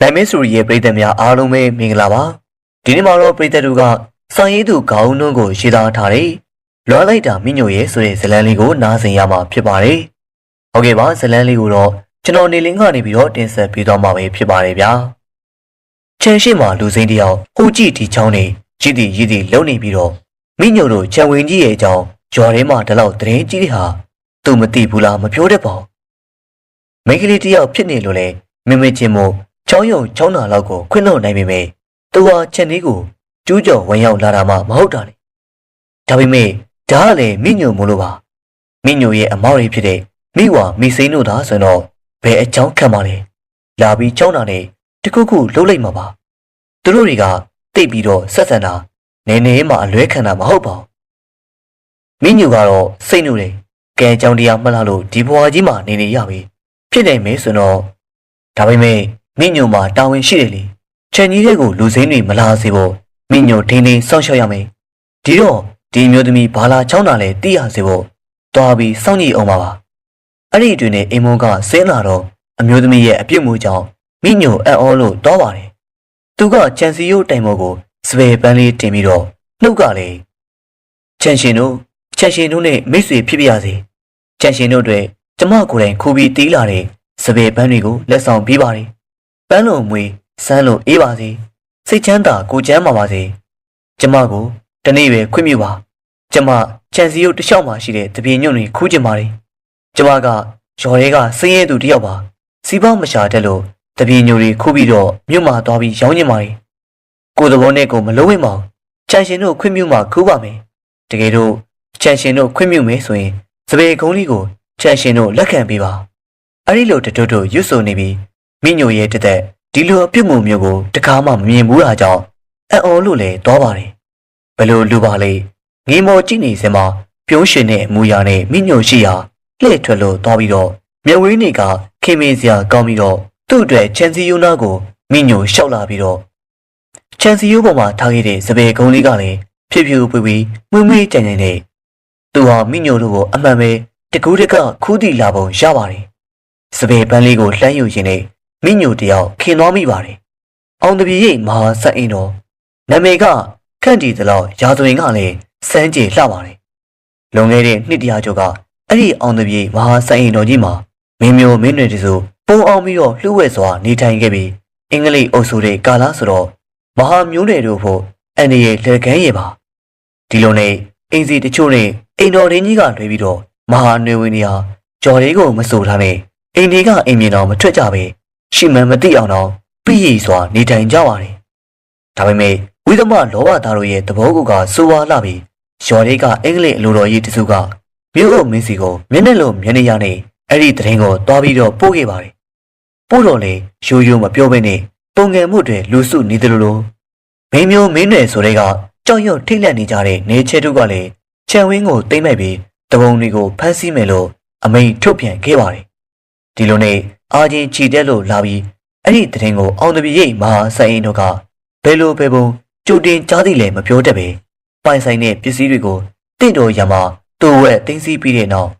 နိုင်မင်းစူရီရဲ့ပြည်သက်များအားလုံးပဲမင်္ဂလာပါဒီနေ့မှာတော့ပြည်သက်တို့ကစာရေးသူခေါင်းနှုံးကိုရေးသားထားတဲ့လွမ်းလိုက်တာမိညိုရဲ့ဆိုတဲ့ဇာတ်လမ်းလေးကိုနားဆင်ရမှာဖြစ်ပါတယ်ဟုတ်ကဲ့ပါဇာတ်လမ်းလေးကိုတော့ကျွန်တော်နေလင်းကနေပြီးတော့တင်ဆက်ပေးသွားမှာပဲဖြစ်ပါတယ်ဗျာချန်ရှိမှာလူစိမ်းတယောက်ဟိုကြည့်ဒီချောင်းနေကြည့်တီရည်တီလုံနေပြီးတော့မိညိုတို့ချန်ဝင်ကြီးရဲ့အကြောင်းဂျော်ထဲမှာဒီလောက်သတင်းကြီးတွေဟာသူမသိဘူးလားမပြောတတ်ပါဘူးမိန်းကလေးတယောက်ဖြစ်နေလို့လေမမေချင်းမို့ ချောင်းယုံချောင်းနာလောက်ကိုခွင့်လွှတ်နိုင်ပေမဲ့သူဟာချက်လေးကိုကျူးကျော်ဝင်ရောက်လာတာမှမဟုတ်တာလေဒါပေမဲ့ဒါကလည်းမိညိုမို့လို့ပါမိညိုရဲ့အမောက်ရဖြစ်တဲ့မိဝါမိစိန်တို့သာဆိုတော့ဘယ်အကြောင်းခံပါလဲလာပြီးချောင်းနာနဲ့တခုခုလှုပ်လိုက်မှာပါသူတို့တွေကတိတ်ပြီးတော့ဆက်ဆံတာနည်းနည်းမှအလွဲခံတာမဟုတ်ပါဘူးမိညိုကတော့စိတ်နုတယ်ကဲအကြောင်းတရားမှတ်လာလို့ဒီဘွားကြီးမှနေနေရပြီဖြစ်နိုင်မယ်ဆိုတော့ဒါပေမဲ့ မိညိုမှာတာဝန်ရှိတယ်လေချန်ကြီးတဲ့ကိုလူစိမ်းတွေမလာစေဖို့မိညိုထင်းထင်းစောင့်ရှောက်ရမယ်ဒီတော့ဒီမျိုးသမီးဘာလာချောင်းတာလဲသိရစေဖို့တွားပြီးစောင့်ကြည့်အောင်ပါပါအဲ့ဒီအတွင်းနဲ့အိမ်မုန်းကဆင်းလာတော့အမျိုးသမီးရဲ့အပြစ်မှုကြောင့်မိညိုအံ့ဩလို့တွားပါတယ်သူကချန်စီယိုတိုင်မောကိုစပယ်ပန်းလေးတင်ပြီးတော့နှုတ်ကလည်းချန်ရှင်တို့ချန်ရှင်တို့နဲ့မိတ်ဆွေဖြစ်ပြရစေချန်ရှင်တို့အတွက်ကျမကိုယ်တိုင်ခူပြီးတီးလာတဲ့စပယ်ပန်းတွေကိုလက်ဆောင်ပေးပါတယ် ပန်းလုံးမွေစမ်းလို့အေးပါစေစိတ်ချမ်းသာကိုချမ်းပါပါစေကျမကိုတနေ့ပဲခွင့်ပြုပါကျမချန်စီရုပ်တစ်လျှောက်မှာရှိတဲ့တပြေညွန့်တွေခူးကျင်ပါတယ်ကျမကရော်ရဲကစင်းရဲသူတစ်ယောက်ပါစီပေါင်းမရှာတတ်လို့တပြေညိုတွေခူးပြီးတော့မြို့မှာသွားပြီးရောင်းကျင်ပါတယ်ကိုယ်သဘောနဲ့ကိုမလုံးဝမောင်ချန်ရှင်တို့ခွင့်ပြုမှခူးပါမယ်တကယ်တော့ချန်ရှင်တို့ခွင့်ပြုမယ်ဆိုရင်စပယ်ကုန်းလေးကိုချန်ရှင်တို့လက်ခံပေးပါအဲ့ဒီလိုတတွတ်တို့ရွတ်ဆိုနေပြီး မိညိုရဲ့တက်တက်ဒီလိုအပြစ်မှုမျိုးကိုတကားမှမမြင်ဘူးတာကြောင့်အံ့ဩလို့လည်းသွားပါတယ်ဘယ်လိုလူပါလေငေးမော်ကြည့်နေစမှာပြုံးရှင်တဲ့အမူအရာနဲ့မိညိုရှိရာလှည့်ထွက်လို့သွားပြီးတော့မြဝင်းတွေကခင်မင်းစရာကောင်းပြီးတော့သူ့အတွက်ချန်စီယိုနာကိုမိညိုလျှောက်လာပြီးတော့ချန်စီယိုပေါ်မှာထားခဲ့တဲ့စပယ်ကုန်းလေးကလည်းဖြည်းဖြည်းပွေပွေမွေ့မွေ့ကြင်ကြင်နဲ့သူဟာမိညိုတို့ကိုအမှန်ပဲတကူးတကခူးတီလာပုံရပါတယ်စပယ်ပန်းလေးကိုလှမ်းယူရင်းနဲ့ မိညိုတယောက်ခင်သွားမိပါတယ်။အောင်တပြေရိတ်မဟာဆက်အင်းတော်နာမည်ကခန့်တီတလောက်ရာဇဝင်ကလည်းစမ်းကြေလှပါတယ်။လွန်ခဲ့တဲ့နှစ်တရာကျော်ကအဲ့ဒီအောင်တပြေမဟာဆက်အင်းတော်ကြီးမှာမင်းမျိုးမင်းတွေတစုပုံအောင်ပြီးတော့လှုပ်ဝဲစွာနေထိုင်ခဲ့ပြီးအင်္ဂလိပ်အုပ်စုတဲ့ကာလာဆိုတော့မဟာမျိုးတွေတို့ဖို့အန်ဒီရဲ့လက်ကမ်းရပါဒီလိုနဲ့အင်စီတချို့နဲ့အိမ်တော်ရင်းကြီးကလွှဲပြီးတော့မဟာနွေဝင်နေဟာကြော်လေးကိုမဆိုထားနဲ့အိမ်တွေကအိမ်မြင်တော်မထွက်ကြပဲ ရှိမှန်မသိအောင်တော့ပြည့်ရည်စွာနေထိုင်ကြပါတယ်။ဒါပေမဲ့ဝိသမလောဘသားတို့ရဲ့သဘောကူကစိုးဝါလာပြီးရော်လေးကအင်္ဂလိပ်အလိုတော်ကြီးတစုကမြို့အုပ်မင်းစီကိုမျက်နှာလိုမျက်နှာရနဲ့အဲ့ဒီတရင်ကိုတွားပြီးတော့ပို့ခဲ့ပါတယ်။ပို့တော့လေရိုးရိုးမပြောဘဲနဲ့ပုံငယ်မှုတွေလူစုနေတယ်လို့မင်းမျိုးမင်းတွေဆိုတဲ့ကကြောက်ရွံ့ထိတ်လန့်နေကြတဲ့နေချဲတို့ကလည်းခြံဝင်းကိုတိမ့်မဲ့ပြီးတပုံတွေကိုဖမ်းဆီးမယ်လို့အမိန်ထုတ်ပြန်ခဲ့ပါတယ်။ဒီလိုနဲ့ အာချင်းချီတက်လို့လာပြီးအဲ့ဒီတရင်ကိုအောင်တပည့်ရိတ်မဟာဆိုင်ရင်တို့ကဘယ်လိုပဲပုံကြိုတင်ကြားသိလဲမပြောတတ်ပဲပိုင်ဆိုင်တဲ့ပစ္စည်းတွေကိုတင့်တော်ရမှာတူဝဲတင်းစီးပြီးတဲ့နောက်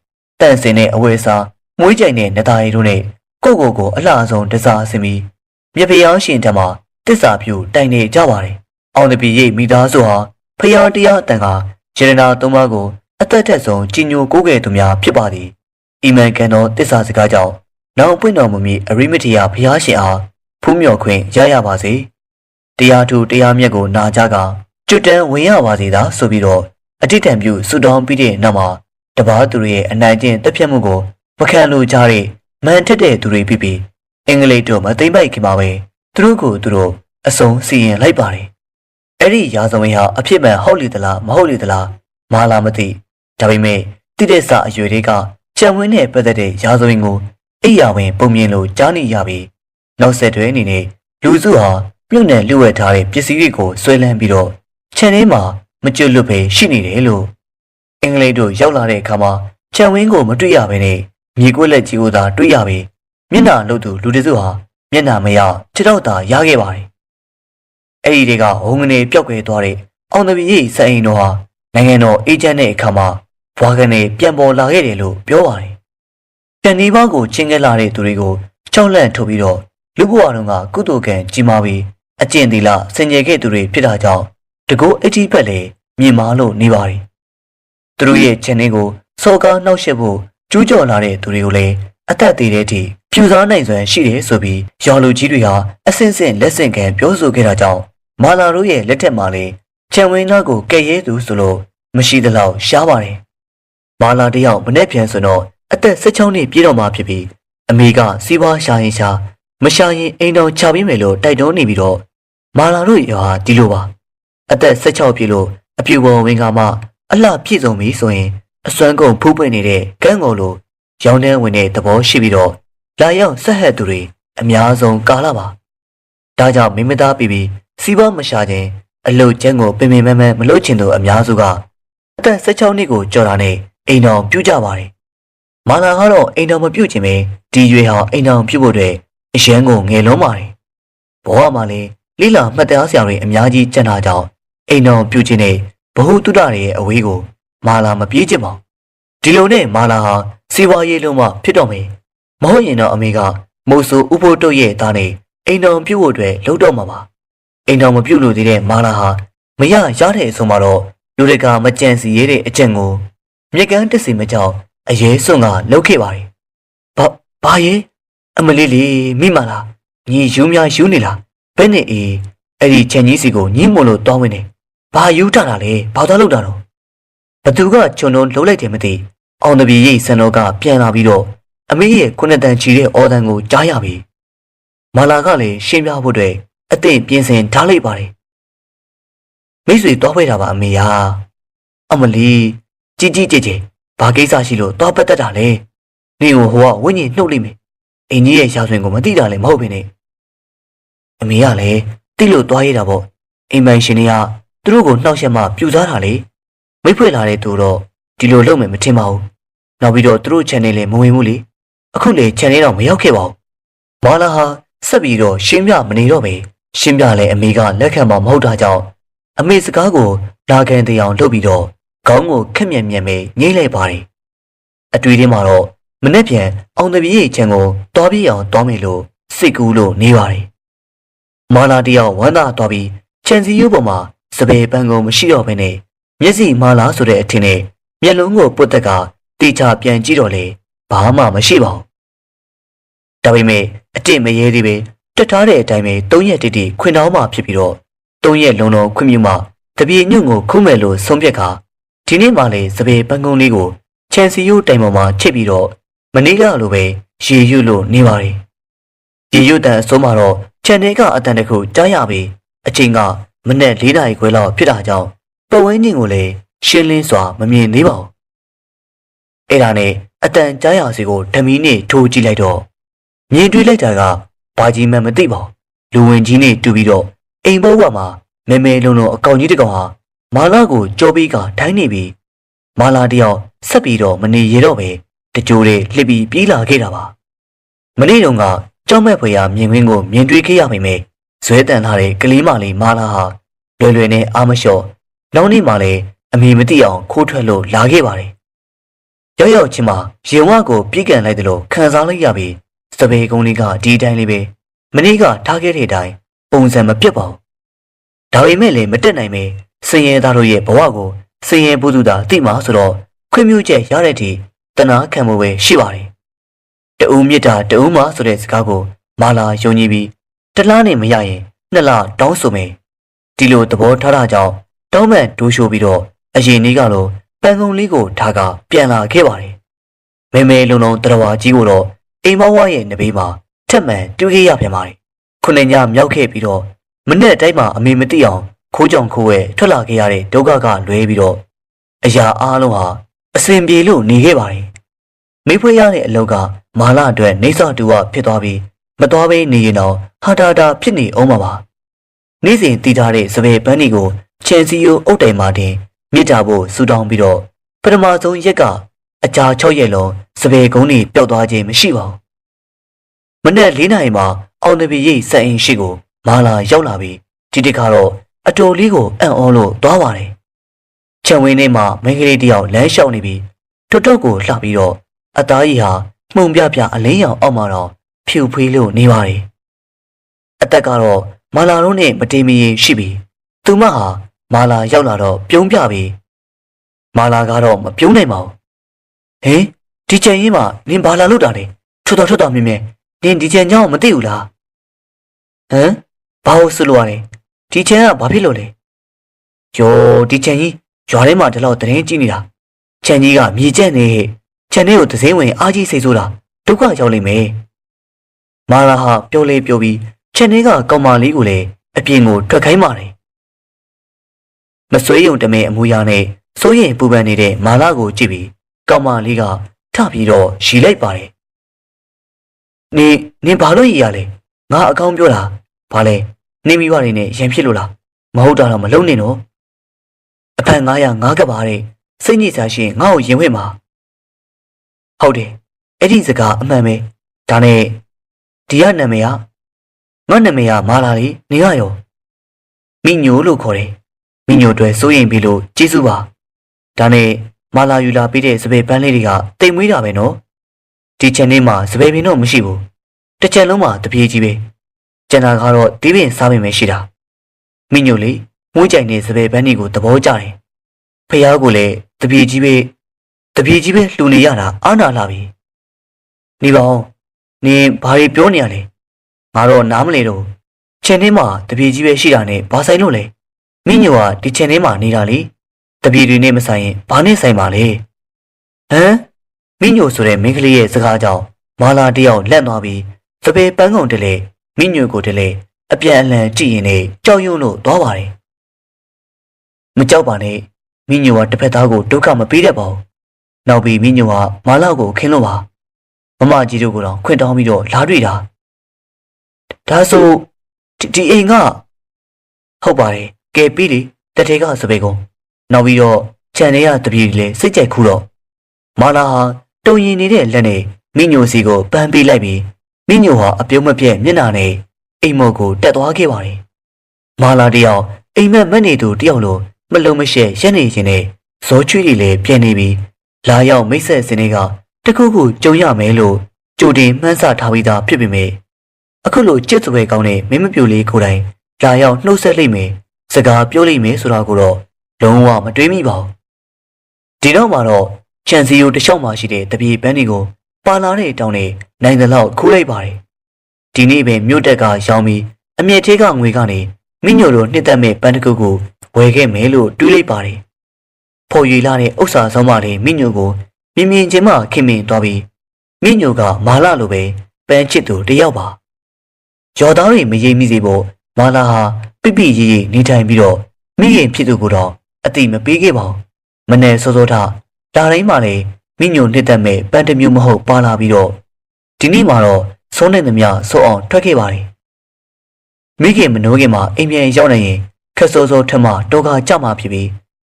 တန့်စင်တဲ့အဝယ်စားမွေးကြိုင်တဲ့နသားရီတို့နဲ့ကိုကိုကိုအလှဆုံးတစားဆင်ပြီးမြဖျားရှင်တမှာတစ္ဆာပြူတိုင်နေကြပါတယ်အောင်တပည့်ရိတ်မိသားစုဟာဖျားတရားတန်ကဂျေရနာသုံးပါးကိုအသက်ထက်ဆုံးကြီးညိုကိုးကဲ့သူများဖြစ်ပါသည်အီမန်ကန်သောတစ္ဆာစကားကြောင့် နောက်ပွင့်တော်မူမီအရိမတရာဘုရားရှင်အားဖူးမြော်ခွင့်ရရပါစေတရားထူတရားမြတ်ကိုနာကြကကျွတ်တန်းဝင်ရပါစေသာဆိုပြီးတော့အတိတ်တံပြုဆုတောင်းပြီးတဲ့နောက်မှာတပားသူတွေရဲ့အနိုင်ကျင့်တက်ဖြတ်မှုကိုမခံလို့ကြတဲ့မန်ထက်တဲ့သူတွေဖြစ်ပြီးအင်္ဂလိပ်တို့မသိမ့်ပိုက်ခင်ပါပဲသူတို့ကိုသူတို့အစုံစီရင်လိုက်ပါတယ်အဲ့ဒီရာဇဝင်ဟာအဖြစ်မှန်ဟုတ်လေသလားမဟုတ်လေသလားမလာမသိဒါပေမဲ့တိတဲ့စာအရွယ်တွေကကြံဝင်းနဲ့ပတ်သက်တဲ့ရာဇဝင်ကို အိယာဝင်ပုံမြင်လို့ကြားနေရပြီးနောက်ဆက်တွဲအနေနဲ့လူစုဟာပြုတ်နယ်လှုပ်ဝဲထားတဲ့ပစ္စည်းတွေကိုဆွဲလန်းပြီးတော့ခြံထဲမှာမကျွတ်လွတ်ပဲရှိနေတယ်လို့အင်္ဂလိပ်တို့ရောက်လာတဲ့အခါမှာခြံဝင်းကိုမတွေ့ရဘဲနဲ့မြေကွက်လက်ကြီးကိုသာတွေ့ရပြီးမျက်နှာလှုပ်သူလူတစုဟာမျက်နှာမရခြေတော့သာရခဲ့ပါတယ်အဲ့ဒီတွေကဟိုငနေပျောက်ကွယ်သွားတဲ့အောင်တပည့်စအိန်တော်ဟာနိုင်ငံတော်အေဂျင့်တဲ့အခါမှာဘွားကနေပြန်ပေါ်လာခဲ့တယ်လို့ပြောပါတယ် တန်ဒီဘောက်ကိုချင်းခဲ့လာတဲ့သူတွေကိုကြောက်လန့်ထုတ်ပြီးတော့လူဘဝတုန်းကကုသိုလ်ကံကြီးမားပြီးအကျင့်သီလစင်ကြယ်ခဲ့သူတွေဖြစ်တာကြောင့်တကောအကြီးဖက်လည်းမြင်မာလို့နေပါတယ်သူတို့ရဲ့ခြံလေးကိုစော်ကားနှောက်ယှက်ဖို့ကျူးကျော်လာတဲ့သူတွေကိုလည်းအသက်သေးတဲ့အထိဖြူစားနိုင်စွမ်းရှိတယ်ဆိုပြီးရောင်လူကြီးတွေဟာအစင်စင်လက်ဆင့်ခံပြောဆိုခဲ့တာကြောင့်မာလာတို့ရဲ့လက်ထက်မှာလည်းခြံဝင်းသားကိုကဲ့ရဲသူဆိုလို့မရှိသလောက်ရှားပါတယ်မာလာတယောက်မနေ့ပြန်ဆိုတော့ အသက်16နှစ်ပြည့်တော့မှဖြစ်ပြီးအမေကစီးပွားရှာရင်ရှာမရှာရင်အိမ်တော်ချပေးမယ်လို့တိုက်တွန်းနေပြီးတော့မာလာတို့ရွာဒီလိုပါအသက်16ပြည့်လို့အပြူပေါ်ဝင်ကမှအလှပြည့်စုံပြီဆိုရင်အစွမ်းကုန်ဖူးပွင့်နေတဲ့ကန်းကုန်လိုရောင်းနှဲဝင်တဲ့သဘောရှိပြီးတော့လာရောက်ဆက်ဟက်သူတွေအများဆုံးကာလပါဒါကြောင့်မိမသားပြီးပြီးစီးပွားမရှာခြင်းအလုတ်ကျန်းကိုပင်ပင်မမမလို့ချင်သူအများစုကအသက်16နှစ်ကိုကြော်တာနဲ့အိမ်တော်ပြုတ်ကြပါတယ် မာနာကတော့အိမ်တော်မပြုတ်ခြင်းပဲဒီရွေဟာအိမ်တော်ပြုတ်ဖို့အတွက်အရန်ကိုငယ်လုံးပါတယ်ဘဝမှာလည်းလိလာမှတ်သားစရာတွေအများကြီးကျန်တာကြောင့်အိမ်တော်ပြုတ်ခြင်းနဲ့ဘ ഹു တုဒ္ဒရဲ့အဝေးကိုမာလာမပြေးချင်ပါဘူးဒီလိုနဲ့မာလာဟာစီဝါရေးလုံးမဖြစ်တော့မယ်မဟုတ်ရင်တော့အမေကမိုးဆူဥဖို့တုတ်ရဲ့သားနဲ့အိမ်တော်ပြုတ်ဖို့အတွက်လှုပ်တော့မှာပါအိမ်တော်မပြုတ်လို့သေးတဲ့မာလာဟာမရရတဲ့အဆုံးမှာတော့လူတွေကမကြံစီရတဲ့အကျင့်ကိုမြက်ကန်းတက်စီမကြောက် အရေးစွန့်ကလှုပ်ခဲ့ပါတယ်ဘာဘာရေးအမလေးလေးမိမလားညီယူများယူနေလားဘယ်နဲ့အေးအဲ့ဒီချန်ကြီးစီကိုညှိမို့လို့တောင်းဝင်နေဘာယူထတာလဲဘာသာလုပ်တာတော့ဘသူကဂျွန်လုံးလှုပ်လိုက်တယ်မသိအောင်တပြေရိတ်စံတော်ကပြန်လာပြီးတော့အမေရဲ့ခုနှစ်တန်ချီတဲ့အော်တန်ကိုကြားရပြီမာလာကလည်းရှင်းပြဖို့အတွက်အသင့်ပြင်ဆင်ထားလိုက်ပါတယ်မိတ်ဆွေတောဖွဲ့တာပါအမေယာအမလီကြီးကြီးကျယ်ကျယ် ဘာကိစ္စရှိလို့တောပတ်သက်တာလဲနေကိုဟိုကဝိညာဉ်နှုတ်လိုက်မယ်အင်ကြီးရဲ့ရှားဆွင်ကိုမသိတာလည်းမဟုတ်ဘဲနဲ့အမေကလည်းတိလို့သွားရတာပေါ့အိမ်ပိုင်ရှင်တွေကသူတို့ကိုနှောက်ယှက်မှပြူစားတာလေမိဖွေလာတဲ့သူတော့ဒီလိုလုပ်မယ်မထင်ပါဘူးနောက်ပြီးတော့သူတို့ channel လည်းမဝင်ဘူးလေအခုလေ channel တော့မရောက်ခဲ့ပါဘူးမာလာဟာဆက်ပြီးတော့ရှင်းပြမနေတော့ပဲရှင်းပြလဲအမေကလက်ခံမှာမဟုတ်တာကြောင့်အမေစကားကိုလာခံတရားလုပ်ပြီးတော့ ခေါင်းကိုခက်မြန်မြန်ပဲညှိလိုက်ပါတယ်အတွေ့အကြုံမှာတော့မနေ့ပြန်အောင်တပည့်ရဲ့ချံကိုတောပြအောင်တောမယ်လို့စိတ်ကူးလို့နေပါတယ်မာလာတယောက်ဝမ်းသာသွားပြီးချန်စီယူပေါ်မှာစပယ်ပန်းကုန်မရှိတော့ဘဲနဲ့မျက်စိမာလာဆိုတဲ့အထင်နဲ့မျက်လုံးကိုပုတ်တက်ကတေချာပြန်ကြည့်တော့လေဘာမှမရှိပါဘူးဒါပေမဲ့အတင့်မရဲသေးပဲတက်ထားတဲ့အတိုင်းပဲ၃ရက်တိတိခွင်တောင်းမှဖြစ်ပြီးတော့၃ရက်လုံးလုံးခွင့်ပြုမှတပြေညွန့်ကိုခုမဲ့လို့ဆုံးဖြတ်ခါ ဒီနေ့မှလည်းစပယ်ပန်းကုန်းလေးကိုချန်စီယိုတိုင်ပေါ်မှာချစ်ပြီးတော့မနေ့ကလိုပဲရေရွတ်လို့နေပါတယ်ရေရွတ်တန်အစိုးမှာတော့ချန်နယ်ကအတန်တခုကြားရပြီးအချိန်ကမနေ့၄နာရီခွဲလောက်ဖြစ်တာကြောင့်ပတ်ဝန်းကျင်ကိုလည်းရှင်းလင်းစွာမမြင်သေးပါဘူးအဲ့ဒါနဲ့အတန်ကြားရစီကိုဓမီနဲ့ထိုးကြည့်လိုက်တော့မြင်တွေ့လိုက်တာကဘာကြီးမှမသိပါဘူးလူဝင်ကြီးနဲ့တူပြီးတော့အိမ်ဘဝမှာမဲမဲလုံးလုံးအကောင်ကြီးတကောင်ဟာ မာလာကိုကြောပြီးကထိုင်းနေပြီးမာလာတယောက်ဆက်ပြီးတော့မနေရတော့ပဲတကြိုးလေးလှစ်ပြီးပြေးလာခဲ့တာပါမနေ့တုန်းကကြောက်မဲ့ဖွယ်ရာမြင်ကွင်းကိုမြင်တွေ့ခဲ့ရပေမဲ့ဇွဲတန်ထားတဲ့ကလေးမလေးမာလာဟာလွယ်လွယ်နဲ့အာမလျှော့နောက်နေ့မှလည်းအမေမသိအောင်ခိုးထွက်လို့လာခဲ့ပါတယ်ရောက်ရောက်ချင်းမှာရင်ဝကိုပြေးကန်လိုက်တယ်လို့ခံစားလိုက်ရပြီးစပယ်ကုန်းလေးကဒီတိုင်းလေးပဲမနေ့ကထားခဲ့တဲ့အတိုင်းပုံစံမပြတ်ပါဘူးဒါပေမဲ့လည်းမတက်နိုင်ပဲ စင်ရဲသားတို့ရဲ့ဘဝကိုစင်ရဲပုသူသာသိမှာဆိုတော့ခွင့်ပြုချက်ရတဲ့အထိတနာခံမှုပဲရှိပါတယ်တအူးမြစ်တာတအူးမဆိုတဲ့စကားကို မာလာယုံကြည်ပြီးတလားနဲ့မရရင်နှစ်လတောင်းဆိုမယ်ဒီလိုသဘောထားတာကြောင့်တောင်းမှန်ဒိုးရှိုးပြီးတော့အရင်နေ့ကလိုပန်းကုံလေးကိုထားကပြန်လာခဲ့ပါတယ်မဲမဲလုံးလုံးတရဝါကြီးကိုတော့အိမ်မောင်းဝရဲ့နဘေးမှာထက်မှန်တွေ့ခဲ့ရပြန်ပါတယ်ခုနှစ်ညမြောက်ခဲ့ပြီးတော့မနေ့တိုင်းမှာအမေမသိအောင် ခိုးကြောင်ခိုးဝဲထွက်လာခဲ့ရတဲ့ဒုက္ခကလွဲပြီးတော့အရာအားလုံးဟာအစဉ်ပြေလို့နေခဲ့ပါတယ်မိဖွေးရတဲ့အလောက်ကမာလာအတွက်နေစာတူဝဖြစ်သွားပြီးမသွားဘဲနေရင်တော့ဟာတာတာဖြစ်နေအောင်ပါပါနေ့စဉ်တည်ထားတဲ့စပယ်ပန်းတွေကိုချန်စီယိုအုတ်တိုင်မှာတင်မြစ်တာဖို့ဆူတောင်းပြီးတော့ပထမဆုံးရက်ကအကြာ6ရက်လုံးစပယ်ကုန်းတွေပျောက်သွားခြင်းမရှိပါဘူးမနေ့၄နာရီမှာအောင်တပီရိတ်ဆက်အင်းရှိကိုမာလာရောက်လာပြီးဒီတစ်ခါတော့ အတော်လေးကိုအံ့ဩလို့သွားပါတယ်။ခြံဝင်းထဲမှာမင်းကလေးတယောက်လမ်းလျှောက်နေပြီးတွတ်တွတ်ကိုလှပြီးတော့အသားကြီးဟာမှုန်ပြပြအလင်းရောင်အောက်မှာတော့ဖြူဖွေးလို့နေပါတယ်အသက်ကတော့မာလာတို့နဲ့မတေးမရင်ရှိပြီသူမဟာမာလာရောက်လာတော့ပြုံးပြပြီမာလာကတော့မပြုံးနိုင်ပါဘူးဟင်ဒီချိန်ရင်မှနင်ဘာလာလို့တာလဲထွတ်တော်ထွတ်တော်မြင်မြင်နင်ဒီချိန်ညောင်းမသိဘူးလားဟမ်ဘာလို့ဆိုလို့ရလဲ ဒီချိန်ကဘာဖြစ်လို့လဲကျော်ဒီချိန်ကြီးရွာထဲမှာဒီလောက်တရင်ကြည့်နေတာခြံကြီးကမြေကျက်နေခြံထဲကိုသစင်းဝင်အားကြီးစိတ်ဆိုးတာဒုက္ခရောက်လိမ့်မယ်မာလာဟာပြောလေပြောပြီးခြံထဲကကောင်မလေးကိုလည်းအပြင်ကိုထွက်ခိုင်းပါတယ်မဆွေးယုံတမဲအမူအရာနဲ့စိုးရင်ပူပန်နေတဲ့မာလာကိုကြည့်ပြီးကောင်မလေးကထပြီးတော့ရီလိုက်ပါတယ်နင်နင်ဘာလို့ရီရလဲငါအကောင်းပြောတာဘာလဲ နေမိဘတွေနဲ့ရန်ဖြစ်လို့လားမဟုတ်တာတော့မလုံးနဲ့နော်အဖက်900ငါးကပါတဲ့စိတ်ညစ်စားရှင်ငါ့ကိုရင်ဝဲမှာဟုတ်တယ်အဲ့ဒီစကားအမှန်ပဲဒါနဲ့ဒီကနာမည်ကငါနာမည်ကမာလာလေနေရရောမိညိုလို့ခေါ်တယ်မိညိုတွေစိုးရင်ပြီလို့ကျေးဇူးပါဒါနဲ့မာလာယူလာပေးတဲ့စပယ်ပန်းလေးတွေကတိမ်မွေးတာပဲနော်ဒီချက်နေ့မှာစပယ်ပင်တော့မရှိဘူးတစ်ချက်လုံးမှာတပြေးကြီးပဲ ကျန်တာကတော့တီးပင်စားပင်ပဲရှိတာမိညိုလေးမွေးကြိုင်တဲ့စပယ်ပန်းတွေကိုသဘောကျတယ်ဖះကိုလည်းတပြေးကြီးပဲတပြေးကြီးပဲလှူနေရတာအာနာလာပြီနေပါအောင်နင်ဘာတွေပြောနေရလဲငါတော့နားမလဲတော့ခြံထဲမှာတပြေးကြီးပဲရှိတာနဲ့ဘာဆိုင်လို့လဲမိညိုကဒီခြံထဲမှာနေတာလေတပြေးတွေနဲ့မဆိုင်ရင်ဘာနဲ့ဆိုင်ပါလဲဟမ်မိညိုဆိုတဲ့မိန်းကလေးရဲ့စကားကြောင့်မာလာတယောက်လက်သွားပြီးစပယ်ပန်းကုန်တလေ မိညိုကိုတလေအပြန်အလှန်ကြည့်ရင်လည်းကြောက်ရွံ့လို့သွားပါတယ်မကြောက်ပါနဲ့မိညိုကတစ်ဖက်သားကိုဒုက္ခမပေးတတ်ပါဘူးနောက်ပြီးမိညိုကမာလာကိုခင်းလို့ပါမမကြီးတို့ကတော့ခွင့်တောင်းပြီးတော့လာတွေ့တာဒါဆိုဒီဒီအိမ်ကဟုတ်ပါတယ်ကဲပြီးလေတထေကစပယ်ကုန်နောက်ပြီးတော့ခြံထဲကတပြေတွေလည်းစိတ်ကြိုက်ခုတော့မာလာဟာတုံရင်နေတဲ့လက်နဲ့မိညိုစီကိုပန်းပေးလိုက်ပြီး မိညိုဟာအပြုံးမပြဲမျက်နှာနဲ့အိမ်မော်ကိုတက်သွားခဲ့ပါတယ်မာလာတယောက်အိမ်မက်မက်နေသူတယောက်လိုမလုံးမရှက်ရက်နေခြင်းနဲ့ဇောချွေးတွေလည်းပြင်းနေပြီးလာရောက်မိတ်ဆက်စင်းတွေကတခုခုကြုံရမယ်လို့ကြိုတင်မှန်းဆထားပြီးသားဖြစ်ပေမဲ့အခုလိုကြက်စွဲကောင်းတဲ့မင်းမပြူလေးကိုယ်တိုင်လာရောက်နှုတ်ဆက်လိုက်မယ်စကားပြောလိုက်မယ်ဆိုတာကိုတော့လုံးဝမတွေးမိပါဘူးဒီတော့မှတော့ချန်စီယိုတစ်လျှောက်မှရှိတဲ့တပြေပန်းတွေကို ပါလာတဲ့တောင်းနဲ့နိုင်တဲ့လောက်ခိုးလိုက်ပါတယ်ဒီနေ့ပဲမြို့တက်ကရောင်းပြီးအမြင့်သေးကငွေကနေမိညိုလိုနှစ်သက်မဲ့ပန်းတစ်ခုကိုဝယ်ခဲ့မယ်လို့တွေးလိုက်ပါတယ်။ဖော်ရွေလာတဲ့ဥစ္စာဆောင်မလေးမိညိုကိုမြင်မြင်ချင်းမှခင်မင်သွားပြီးမိညိုကမာလာလိုပဲပန်းချစ်သူတယောက်ပါ။ကျော်သားတွေမရိပ်မိစေဖို့မာလာဟာပိပိရေးရေးနေထိုင်ပြီးတော့မိခင်ဖြစ်သူကိုတော့အတိမပေးခဲ့ပါဘူး။မနဲ့စောစောထလာတိုင်းမှလည်း မိညိုနှစ်သက်မဲ့ပန်းတစ်မျိုးမဟုတ်ပါလာပြီးတော့ဒီနေ့မှတော့ဆုံးနေသမျှစိုးအောင်ထွက်ခဲ့ပါတယ်။မိခင်မနှိုးခင်မှာအိမ်ပြန်ရောက်နေရင်ခက်စောစောထက်မှတောကကြမှာဖြစ်ပြီး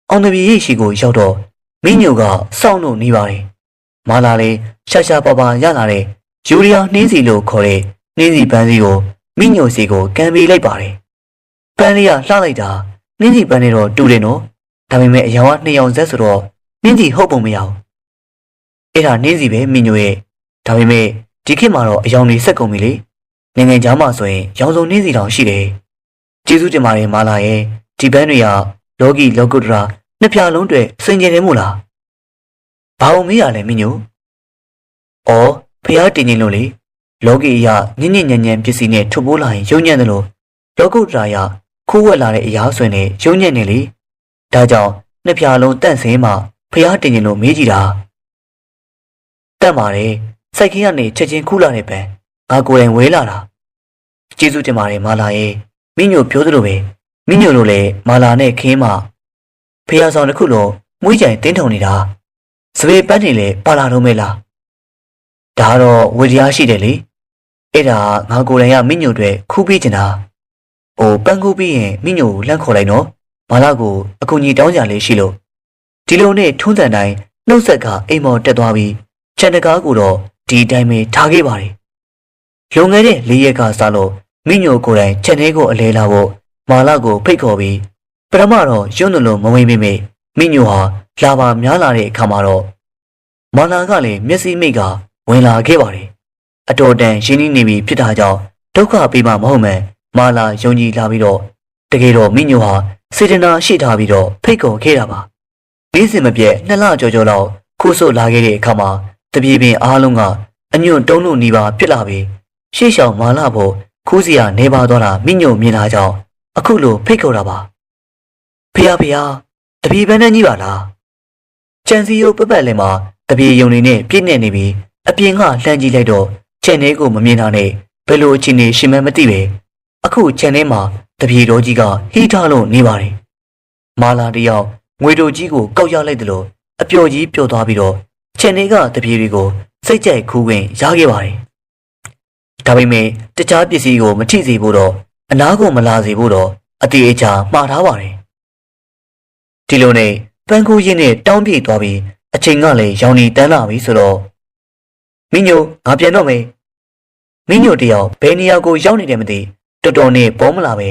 အောင်တပီရိရှိကိုရောက်တော့မိညိုကစောင့်လို့နေပါတယ်။မာလာလေးရှာရှာပါပါရလာတဲ့ယူရီယာနှင်းစီလို့ခေါ်တဲ့နှင်းစီပန်းစီကိုမိညိုစီကိုကန်ပေးလိုက်ပါတယ်။ပန်းလေးကလှလိုက်တာနှင်းစီပန်းနဲ့တော့တူတယ်နော်။ဒါပေမဲ့အယောင်ကနှစ်ယောင်ဆက်ဆိုတော့နှင်းစီဟုတ်ပုံမရဘူး။ အဲ့ဒါနှင်းစီပဲမိညိုရဲ့ဒါပေမဲ့ဒီခေတ်မှာတော့အယောင်တွေဆက်ကုန်ပြီလေ။နိုင်ငံခြားမှာဆိုရင်ရောင်စုံနှင်းစီတောင်ရှိတယ်။ကျေးဇူးတင်ပါတယ်မာလာရဲ့ဒီပန်းတွေကလောကီလောကုတ္တရာနှစ်ဖြာလုံးတွေစင်ကြယ်တယ်မို့လား။ဘာလို့မေးရလဲမင်းညို။အော်ဖះတင်နေလို့လေလောကီအရာညဉ့်ညဉ့်ညံ့ညံ့ပစ္စည်းနဲ့ထုတ်ပိုးလာရင်ယုံညံ့တယ်လို့လောကုတ္တရာရခိုးဝက်လာတဲ့အရာဆွေနဲ့ယုံညံ့နေလေ။ဒါကြောင့်နှစ်ဖြာလုံးတန့်စင်းမှဖះတင်နေလို့မေးကြည့်တာ။ တန့်ပါတယ်စိုက်ခင်းကနေချက်ချင်းခူးလာတဲ့ပန်းငါကိုယ်တိုင်ဝဲလာတာကျေးဇူးတင်ပါတယ်မာလာရဲ့မင်းညိုပြောသလိုပဲမင်းညိုလိုလည်းမာလာနဲ့ခင်းမဖះဆောင်တစ်ခုလုံးမွေးကြိုင်တင်းထုံနေတာစပယ်ပန်းနေလေပါလာတော့မဲလားဒါတော့ဝေတရားရှိတယ်လေအဲ့ဒါငါကိုယ်တိုင်ကမင်းညိုတွေခူးပေးချင်တာဟိုပန်းကူးပြီးရင်မင်းညိုကိုလှမ်းခေါ်လိုက်နော်မာလာကိုအကူကြီးတောင်းကြလေးရှိလို့ဒီလိုနဲ့ထုံးစံတိုင်းနှုတ်ဆက်ကအိမ်မော်တက်သွားပြီး ခြံတကားကိုတော့ဒီအတိုင်းပဲထားခဲ့ပါတယ်လွန်ခဲ့တဲ့၄ရက်ကစလို့မိညိုကိုယ်တိုင်ခြံထဲကိုအလဲလာဖို့မာလာကိုဖိတ်ခေါ်ပြီးပထမတော့ရွံ့လို့မဝင်မိမိမိညိုဟာလာပါများလာတဲ့အခါမှာတော့မာလာကလည်းမျက်စိမိတ်ကဝင်လာခဲ့ပါတယ်အတော်တန်ရှင်းနေနေပြီဖြစ်တာကြောင့်ဒုက္ခပေးမှမဟုတ်မှန်မာလာယုံကြည်လာပြီးတော့တကယ်တော့မိညိုဟာစေတနာရှိထားပြီးတော့ဖိတ်ခေါ်ခဲ့တာပါနေ့စဉ်မပြတ်နှစ်လကျော်ကျော်လောက်ခိုးဆို့လာခဲ့တဲ့အခါမှာ တပြေပင်အားလုံးကအညွန့်တုံးလို့နေပါဖြစ်လာပြီးရှေ့ရှောင်မာလာဖို့ခိုးစီရနေပါတော့တာမိညိုမြင်လာကြောင်းအခုလိုဖိတ်ခေါ်တာပါဖေယဖေယတပြေပန်းနဲ့ကြီးပါလားချန်စီယိုပပတ်လည်းမှာတပြေယုံနေနဲ့ပြည့်နေနေပြီးအပြင်ကလှမ်းကြည့်လိုက်တော့ချန်ထဲကိုမမြင်တာနဲ့ဘယ်လိုအခြေအနေရှင်မမသိပဲအခုချန်ထဲမှာတပြေတော်ကြီးကဟီးထားလို့နေပါတယ်မာလာတယောက်ငွေတို့ကြီးကိုကောက်ရလိုက်တယ်လို့အပျော်ကြီးပျော်သွားပြီးတော့ ချန်ထဲကတပြေတွေကိုစိတ်ကြိုက်ခူးခွင့်ရခဲ့ပါတယ်ဒါပေမဲ့တခြားပစ္စည်းကိုမထိစေဖို့တော့အနာကိုမလာစေဖို့တော့အတေအချာမှားထားပါတယ်ဒီလိုနဲ့ပန်းကိုရင်းနဲ့တောင်းပြေးသွားပြီးအချိန်ကလည်းရောင်နေတန်းလာပြီဆိုတော့မင်းညိုငါပြန်တော့မယ်မင်းညိုတယောက်ဘယ်နေရာကိုရောက်နေတယ်မသိတော်တော်နဲ့ပေါ်မလာပဲ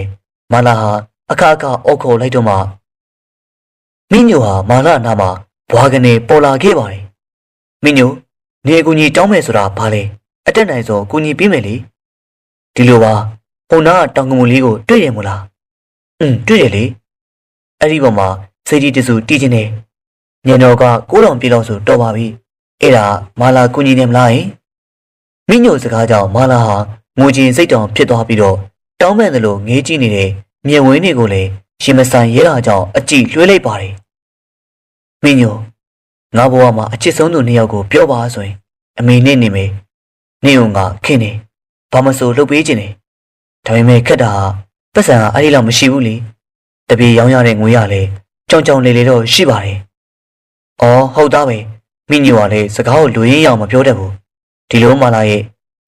မာလာဟာအခါအခါအုတ်ခေါ်လိုက်တော့မှမင်းညိုဟာမာလာနာမှာဘွားကနေပေါ်လာခဲ့ပါတယ် မင်းညိုနေအကူကြီးတောင်းမယ်ဆိုတာဘာလဲအတက်နိုင်ဆုံးကူညီပေးမယ်လေဒီလိုပါဟိုနာကတောင်ကမူလေးကိုတွေ့ရမို့လားอืมတွေ့ရလေအဲ့ဒီပေါ်မှာစိတ်ကြီးတစုတီးခြင်းနဲ့ညံတော်ကကိုးတော်ပြေလောက်ဆိုတော်ပါပြီအဲ့ဒါမာလာကူညီနေမလားဟင်မိညိုစကားကြောင့်မာလာဟာငိုချင်းစိတ်တောင်ဖြစ်သွားပြီးတော့တောင်းပန်တယ်လို့ငေးကြည့်နေတဲ့မြင်ဝင်းတွေကိုလည်းရှင်မဆိုင်ရဲတာကြောင့်အကြည့်လွှဲလိုက်ပါတယ်မိညို ငါဘဝမှာအချစ်ဆုံးသူနှစ်ယောက်ကိုပြောပါဆိုရင်အမေနဲ့နေမယ်နေုံကခင်နေဘာမဆိုလှုပ်ပေးခြင်းနေဒါပေမဲ့ခက်တာကပတ်စံကအဲ့ဒီလောက်မရှိဘူးလေတပြေရောင်းရတဲ့ငွေရလဲကြောင်ကြောင်လေးလေးတော့ရှိပါတယ်။အော်ဟုတ်သားပဲမိညိုကလည်းစကားကိုလူရင်းအောင်မပြောတတ်ဘူး။ဒီလိုမှလာရဲ့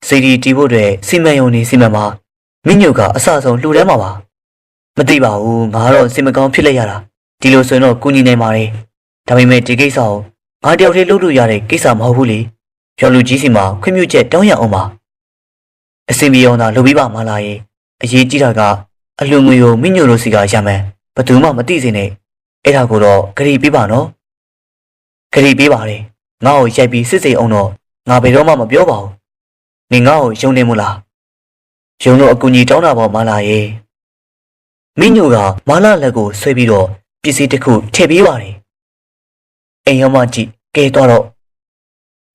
စီဒီတီးဖို့အတွက်စီမံယုံနေစီမံမှာမိညိုကအဆအဆုံးလှူထဲမှာပါ။မသိပါဘူးငါတော့စင်မကောင်းဖြစ်လိုက်ရတာဒီလိုဆိုရင်တော့ကူညီနိုင်ပါတယ်။ ဒါပေမဲ့ဒီကိစ္စကိုငါတယောက်တည်းလုပ်လို့ရတဲ့ကိစ္စမဟုတ်ဘူးလေ။ကျော်လူကြီးစီမှာခွင့်ပြုချက်တောင်းရအောင်ပါ။အစင်ပြေအောင်သာလုပ်ပြီးပါမလားရဲ့အရေးကြီးတာကအလူငွေကိုမိညိုတို့စီကရမယ်ဘယ်သူမှမသိစေနဲ့အဲ့ဒါကိုတော့ဂရီပေးပါနော်ဂရီပေးပါတယ်ငါ့ကိုရိုက်ပြီးစစ်စိမ်အောင်တော့ငါဘယ်တော့မှမပြောပါဘူးနင်ငါ့ကိုယုံနေမို့လားယုံလို့အကူကြီးတောင်းတာပေါ့မလာရဲ့မိညိုကမလာလက်ကိုဆွဲပြီးတော့ပစ္စည်းတစ်ခုထည့်ပေးပါတယ် အိမ်ရောမကြည့်ကဲတော့တော့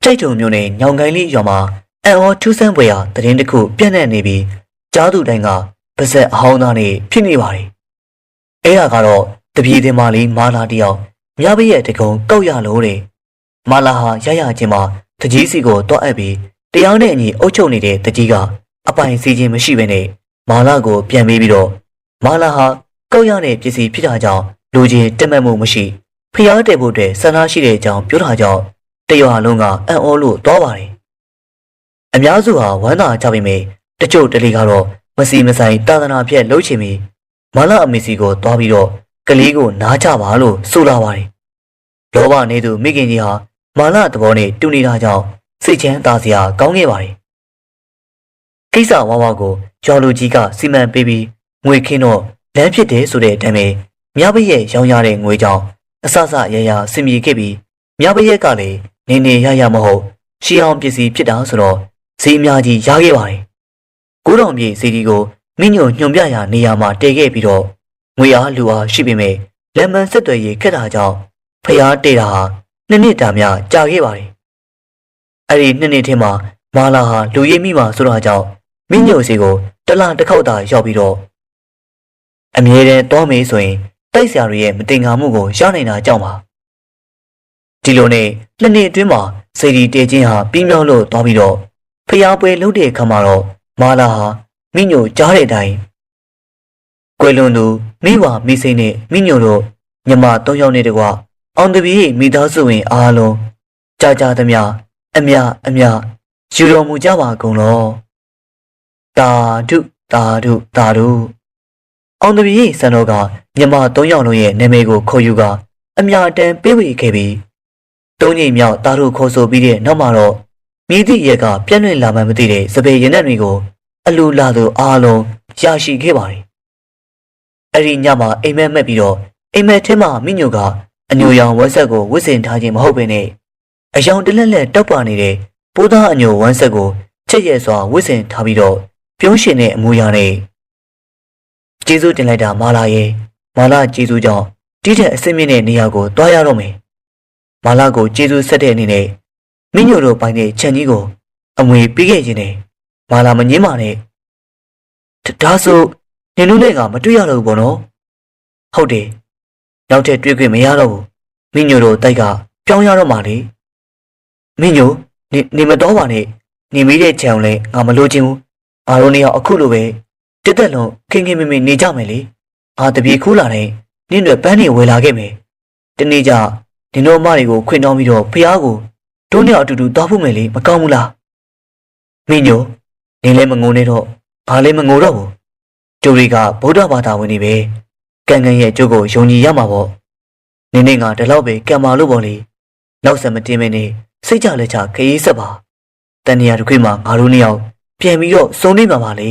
ကြိုက်တုံမျိုးနဲ့ညောင်ကိုင်းလေးရွာမှာအန်အောထူးဆန်းပွဲရာတရင်တစ်ခုပြန့်နှံ့နေပြီးကြားသူတိုင်းကပါဇက်အဟောင်းသားနဲ့ဖြစ်နေပါတယ်အဲ့ဒါကတော့တပြေတင်မလေးမာလာတယောက်မြပရဲ့တကုံကောက်ရလို့တဲ့မာလာဟာရရချင်းမှာတကြီးစီကိုတွားအပ်ပြီးတရားနဲ့အညီအုပ်ချုပ်နေတဲ့တကြီးကအပိုင်စီခြင်းမရှိဘဲနဲ့မာလာကိုပြန်ပေးပြီးတော့မာလာဟာကောက်ရတဲ့ပစ္စည်းဖြစ်တာကြောင့်လူချင်းတက်မှတ်မှုမရှိ ဖျားတယ်ဖို့အတွက်ဆန္ဒရှိတဲ့အကြောင်းပြောတာကြောင့်တရွာလုံးကအံ့ဩလို့သွားပါတယ်အများစုဟာဝမ်းသာကြပေမဲ့တချို့တလေကတော့မစီမဆိုင်တာသနာပြက်လှုပ်ချင်ပြီးမာလာအမေစီကိုသွားပြီးတော့ကလေးကိုနားချပါလို့ဆိုလာပါတယ်။လောဘနေသူမိခင်ကြီးဟာမာလာသဘောနဲ့တူနေတာကြောင့်စိတ်ချမ်းသာစရာကောင်းခဲ့ပါတယ်။ကိစ္စဝါဝါကိုကျော်လူကြီးကစီမံပေးပြီးငွေခင်းတော့လမ်းဖြစ်တယ်ဆိုတဲ့အတိုင်းပဲမြပရဲ့ရောင်းရတဲ့ငွေကြောင့် အဆအဆရရစင်ပြေခဲ့ပြီးမြပရဲ့ကလည်းနေနေရရမဟုတ်ရှီအောင်ပစ္စည်းဖြစ်တာဆိုတော့ဈေးအများကြီးရခဲ့ပါတယ်။ကိုးတော်မြေစီဒီကိုမိညိုညွန်ပြရာနေရာမှာတည်ခဲ့ပြီးတော့ငွေအားလူအားရှိပေမဲ့လက်မှန်ဆက်သွယ်ရေးခက်တာကြောင့်ဖျားတေတာဟာနှစ်နှစ်တာများကြာခဲ့ပါတယ်။အဲ့ဒီနှစ်နှစ်ထဲမှာမာလာဟာလူရိပ်မိမှာဆိုတာကြောင့်မိညိုစီကိုတလားတစ်ခေါက်သာရောက်ပြီးတော့အမြဲတမ်းတောမေးဆိုရင် တိုက်ဆရာတွေရဲ့မတင်ငါမှုကိုရနိုင်တာကြောင့်ပါ။ဒီလိုနဲ့နှစ်နှစ်အတွင်းမှာစေဒီတေချင်းဟာပြီးမြောက်လို့သွားပြီးတော့ဖျားပွဲလှုပ်တဲ့အခါမှာတော့မာလာဟာမိညိုကြားတဲ့အတိုင်းကွယ်လွန်သူမိဝမိစိမ့်နဲ့မိညိုတို့ညမ၃ယောက်နဲ့တကွအောင်တပည့်မိသားစုဝင်အားလုံးကြာကြာသမျှအမြအမြယူတော်မူကြပါကုန်လောတာဓုတာဓုတာဓု အောင်တပည့်စံတော်ကညမ၃ယောက်လုံးရဲ့နာမည်ကိုခေါ်ယူကအမြတန်ပေးဝေခဲ့ပြီးသုံးချိန်မြောက်တာဓုခေါ်ဆိုပြီးတဲ့နောက်မှာတော့မိသည့်ရက်ကပြန့်လွင့်လာမှမသိတဲ့စပယ်ရင်နှက်တွေကိုအလူလာသူအားလုံးရရှိခဲ့ပါတယ်အဲ့ဒီညမှာအိမ်မက်မက်ပြီးတော့အိမ်မက်ထဲမှာမိညိုကအညိုရောင်ဝက်ဆက်ကိုဝစ်စင်ထားခြင်းမဟုတ်ဘဲနဲ့အယောင်တလက်လက်တောက်ပါနေတဲ့ပိုးသားအညိုဝမ်းဆက်ကိုချက်ရဲစွာဝစ်စင်ထားပြီးတော့ပြုံးရှင်တဲ့အမူအရာနဲ့ ကျေးဇူးတင်လိုက်တာမာလာရဲ့မာလာကျေးဇူးကြောင့်တိတဲ့အစ်စ်မြင့်တဲ့နေရာကိုတွားရတော့မယ်မာလာကိုကျေးဇူးဆက်တဲ့အနေနဲ့မင်းညိုတို့ပိုင်းတဲ့ခြံကြီးကို အမွေပေးခဲ့ခြင်းနဲ့မာလာမငင်းပါနဲ့ဒါဆိုနင်တို့နဲ့ကမတွေ့ရတော့ဘူးပေါ့နော်ဟုတ်တယ်နောက်ထပ်တွေ့ခွင့်မရတော့ဘူးမင်းညိုတို့တိုက်ကပြောင်းရတော့မှလေမင်းညိုနေနေမတော်ပါနဲ့နေမိတဲ့ခြံကိုလည်းငါမလိုချင်ဘူးငါတို့နေအောင်အခုလိုပဲ တက်တက်လုံးခင်ခင်မင်မင်နေကြမယ်လေအာတပြေခိုးလာတဲ့နင့်တွေပန်းနေဝယ်လာခဲ့မယ်တနေ့ကျနင်တို့အမတွေကိုခွင့်တောင်းပြီးတော့ဖះကိုတို့နှစ်ယောက်အတူတူတောက်ဖို့မယ်လေမကောင်းဘူးလားမင်းညိုနေလည်းမငုံနဲ့တော့ဘာလည်းမငိုတော့ဘူးကျိုးတွေကဗုဒ္ဓဘာသာဝင်တွေပဲကံကံရဲ့အကျိုးကိုယုံကြည်ရမှာပေါ့နင်းနေကဒီလောက်ပဲကံမာလို့ပေါ့လေနောက်ဆက်မတင်မနေစိတ်ကြလက်ချခရီးဆက်ပါတန်နေရာတစ်ခွေမှာငါတို့နှစ်ယောက်ပြန်ပြီးတော့စုံနေမှာပါလေ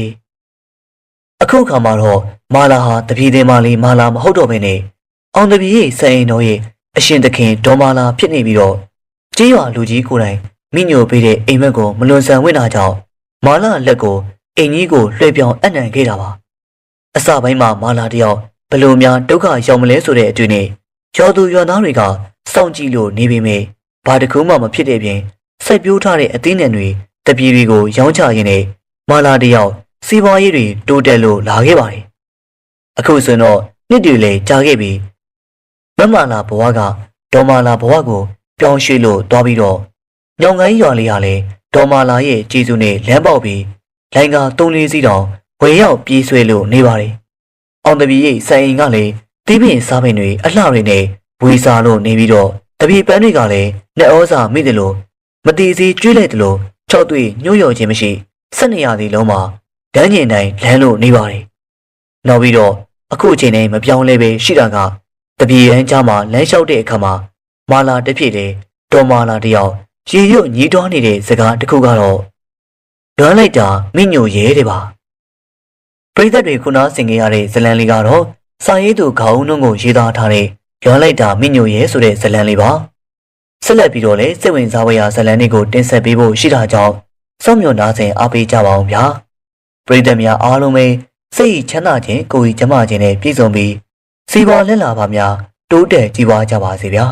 အခုအခါမှာတော့မာလာဟာတပြေသေးမလေးမာလာမဟုတ်တော့ဘဲနဲ့အောင်တပြေရဲ့စံအိမ်တော်ရဲ့အရှင်သခင်ဒေါ်မာလာဖြစ်နေပြီးတော့ကြေးရွာလူကြီးကိုယ်တိုင်မိညိုပေးတဲ့အိမ်မက်ကိုမလွန်ဆန်ဝင်တာကြောင့်မာလာလက်ကိုအိမ်ကြီးကိုလွှဲပြောင်းအနံ့ခဲ့တာပါအစပိုင်းမှာမာလာတယောက်ဘလို့များဒုက္ခရောက်မလဲဆိုတဲ့အတွေ့နဲ့ကျော်သူရွာသားတွေကစောင့်ကြည့်လို့နေပေမဲ့ဘာတစ်ခုမှမဖြစ်တဲ့ပြင်စိုက်ပျိုးထားတဲ့အသီးနှံတွေတပြေတွေကိုရောင်းချရင်းနဲ့မာလာတယောက် စီးပွားရေးတွေတိုးတက်လို့လာခဲ့ပါတယ်အခုဆိုရင်တော့နှစ်တွေလည်းကြာခဲ့ပြီမမလာဘဝကဒေါ်မာလာဘဝကိုပြောင်းရွှေ့လို့တွားပြီးတော့ညောင်ကိုင်းရွာလေးဟာလည်းဒေါ်မာလာရဲ့ကျေးဇူးနဲ့လမ်းပေါက်ပြီးလိုင်ကသုံးလေးစီးတောင်ဝယ်ရောက်ပြေးဆွဲလို့နေပါတယ်။အောင်တပီရဲ့စိုင်အိမ်ကလည်းတီးပင်စားပင်တွေအလှတွေနဲ့ဝေစားလို့နေပြီးတော့တပီပန်းတွေကလည်းလက်ဩစာမိတယ်လို့မတီစီကျွေးလိုက်တယ်လို့၆တွေ့ညှို့ရော်ခြင်းမရှိဆက်နေရသည်လုံးမှာ ဒန်းကျင်တိုင်းလမ်းလို့နေပါတယ်။နောက်ပြီးတော့အခုအချိန်နဲ့မပြောင်းလဲပဲရှိတာကတပီရန်ကြားမှာလမ်းလျှောက်တဲ့အခါမှာမာလာတစ်ဖြစ်တယ်တော်မာလာတယောက်ရေရွတ်ညီးတွားနေတဲ့စကားတစ်ခုကတော့လွမ်းလိုက်တာမိညိုရဲတယ်ပါပရိသတ်တွေခုနဆင်ခဲ့ရတဲ့ဇလံလေးကတော့စာရေးသူခေါင်းနှုံးကိုရေးသားထားတဲ့လွမ်းလိုက်တာမိညိုရဲဆိုတဲ့ဇလံလေးပါဆက်လက်ပြီးတော့လည်းစိတ်ဝင်စားဖွယ်ရာဇလံလေးကိုတင်ဆက်ပေးဖို့ရှိတာကြောင့်စောင့်မျှော်နားဆင်အားပေးကြပါအောင်ဗျာ ပရိသတ်များအားလုံးပဲစိတ်ချမ်းသာခြင်းကိုယ်ကြီးကျမခြင်းနဲ့ပြည့်စုံပြီးစီပွားလက်လာပါများတိုးတက်ကြည်ပွားကြပါစေဗျာ